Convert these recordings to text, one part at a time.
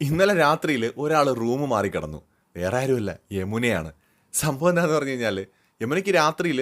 ഇന്നലെ രാത്രിയിൽ ഒരാൾ റൂം മാറി കിടന്നു. വേറെ ആരുമല്ല യമുനയാണ്. സംഭവം എന്താണെന്ന് പറഞ്ഞു കഴിഞ്ഞാൽ യമുനയ്ക്ക് രാത്രിയിൽ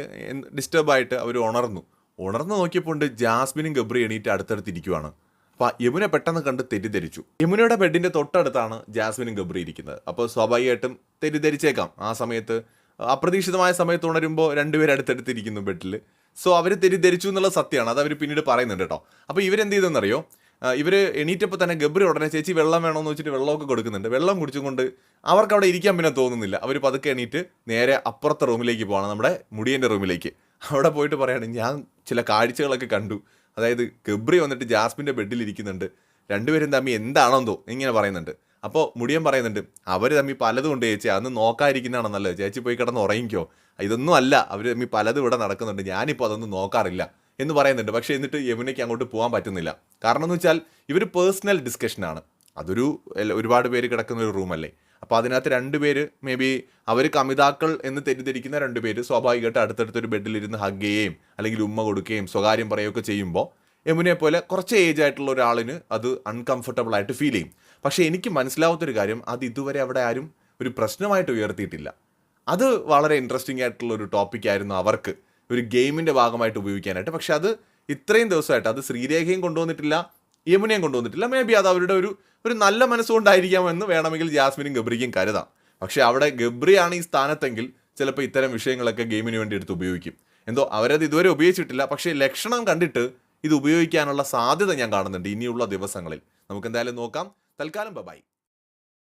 ഡിസ്റ്റർബ് ആയിട്ട് അവർ ഉണർന്നു. ഉണർന്ന് നോക്കിയപ്പോൾ ജാസ്മിനും ഗബ്രി എണീറ്റ് അടുത്തടുത്തിരിക്കുവാണ് അപ്പോൾ യമുന പെട്ടെന്ന് കണ്ട് തെറ്റിദ്ധരിച്ചു. യമുനയുടെ ബെഡിന്റെ തൊട്ടടുത്താണ് ജാസ്മിനും ഗബ്രി ഇരിക്കുന്നത്. അപ്പോൾ സ്വാഭാവികമായിട്ടും തെറ്റിദ്ധരിച്ചേക്കാം. ആ സമയത്ത് അപ്രതീക്ഷിതമായ സമയത്ത് ഉണരുമ്പോൾ രണ്ടുപേരും അടുത്തടുത്തിരിക്കുന്നു ബെഡിൽ സോ അവർ തെറ്റിദ്ധരിച്ചു എന്നുള്ള സത്യമാണ്. അത് അവർ പിന്നീട് പറയുന്നുണ്ട് കേട്ടോ. അപ്പോൾ ഇവരെന്ത് ചെയ്തെന്നറിയോ? ആ, ഇവർ എണീറ്റപ്പോൾ തന്നെ ഗബ്രി ഉടനെ ചേച്ചി വെള്ളം വേണമെന്ന് വെച്ചിട്ട് വെള്ളമൊക്കെ കൊടുക്കുന്നുണ്ട്. വെള്ളം കുടിച്ചുകൊണ്ട് അവർക്ക് അവിടെ ഇരിക്കാൻ പിന്നെ തോന്നുന്നില്ല. അവർ പതുക്കെ എണീറ്റ് നേരെ അപ്പുറത്തെ റൂമിലേക്ക് പോകണം നമ്മുടെ മുടിയന്റെ റൂമിലേക്ക്. അവിടെ പോയിട്ട് പറയാണ് ഞാൻ ചില കാഴ്ചകളൊക്കെ കണ്ടു. അതായത് ഗബ്രി വന്നിട്ട് ജാസ്മിന്റെ ബെഡിൽ ഇരിക്കുന്നുണ്ട്. രണ്ടുപേരും തമ്മിൽ എന്താണെന്നോ ഇങ്ങനെ പറയുന്നുണ്ട്. അപ്പോൾ മുടിയൻ പറയുന്നുണ്ട് അവർ തമ്മിൽ പലതും ഉണ്ട് ചേച്ചി. അന്ന് നോക്കാതിരിക്കുന്നതാണ് നല്ലത്? ചേച്ചി പോയി കിടന്ന് ഉറങ്ങിക്കോ. ഇതൊന്നും അല്ല. അവർ തമ്മിൽ പലതും ഇവിടെ നടക്കുന്നുണ്ട്. ഞാനിപ്പോൾ അതൊന്നും നോക്കാറില്ല. എന്ന് പറയുന്നുണ്ട്. പക്ഷേ എന്നിട്ട് യമുനയ്ക്ക് അങ്ങോട്ട് പോകാൻ പറ്റുന്നില്ല. കാരണം എന്ന് വെച്ചാൽ ഇവർ പേഴ്സണൽ ഡിസ്കഷനാണ് അതൊരു ഒരുപാട് പേര് കിടക്കുന്ന ഒരു റൂമല്ലേ അപ്പോൾ അതിനകത്ത് രണ്ടുപേര് മേ ബി അവർ കമിതാക്കൾ എന്ന് തെറ്റിദ്ധരിക്കുന്ന രണ്ട് പേര് സ്വാഭാവികമായിട്ട് അടുത്തടുത്തൊരു ബെഡിലിരുന്ന് ഹഗ് ചെയ്യുകയും അല്ലെങ്കിൽ ഉമ്മ കൊടുക്കുകയും സ്വകാര്യം പറയുകയൊക്കെ ചെയ്യുമ്പോൾ യമുനയെ പോലെ കുറച്ച് ഏജ് ആയിട്ടുള്ള ഒരാളിന് അത് അൺകംഫർട്ടബിൾ ആയിട്ട് ഫീൽ ചെയ്യും. പക്ഷേ എനിക്ക് മനസ്സിലാവാത്തൊരു കാര്യം അത് ഇതുവരെ അവിടെ ആരും ഒരു പ്രശ്നമായിട്ട് ഉയർത്തിയിട്ടില്ല. അത് വളരെ ഇൻട്രസ്റ്റിംഗ് ആയിട്ടുള്ള ഒരു ടോപ്പിക് ആയിരുന്നു അവർക്ക്. ഒരു ഗെയിമിന്റെ ഭാഗമായിട്ട് ഉപയോഗിക്കാനായിട്ട്. പക്ഷെ അത് ഇത്രയും ദിവസമായിട്ട് അത് ശ്രീരേഖയും കൊണ്ടുവന്നിട്ടില്ല യമുനയും കൊണ്ടുവന്നിട്ടില്ല. മേ ബി അത് അവരുടെ ഒരു ഒരു നല്ല മനസ്സുകൊണ്ടായിരിക്കാമെന്ന് വേണമെങ്കിൽ ജാസ്മിനും ഗബ്രിക്കും കരുതാം. പക്ഷേ അവിടെ ഗബ്രിയാണ് ഈ സ്ഥാനത്തെങ്കിൽ ചിലപ്പോൾ ഇത്തരം വിഷയങ്ങളൊക്കെ ഗെയിമിന് വേണ്ടി എടുത്ത് ഉപയോഗിക്കും. എന്തോ അവരത് ഇതുവരെ ഉപയോഗിച്ചിട്ടില്ല. പക്ഷേ ലക്ഷണം കണ്ടിട്ട് ഇത് ഉപയോഗിക്കാനുള്ള സാധ്യത ഞാൻ കാണുന്നുണ്ട് ഇനിയുള്ള ദിവസങ്ങളിൽ. നമുക്ക് എന്തായാലും നോക്കാം. തൽക്കാലം ബൈ.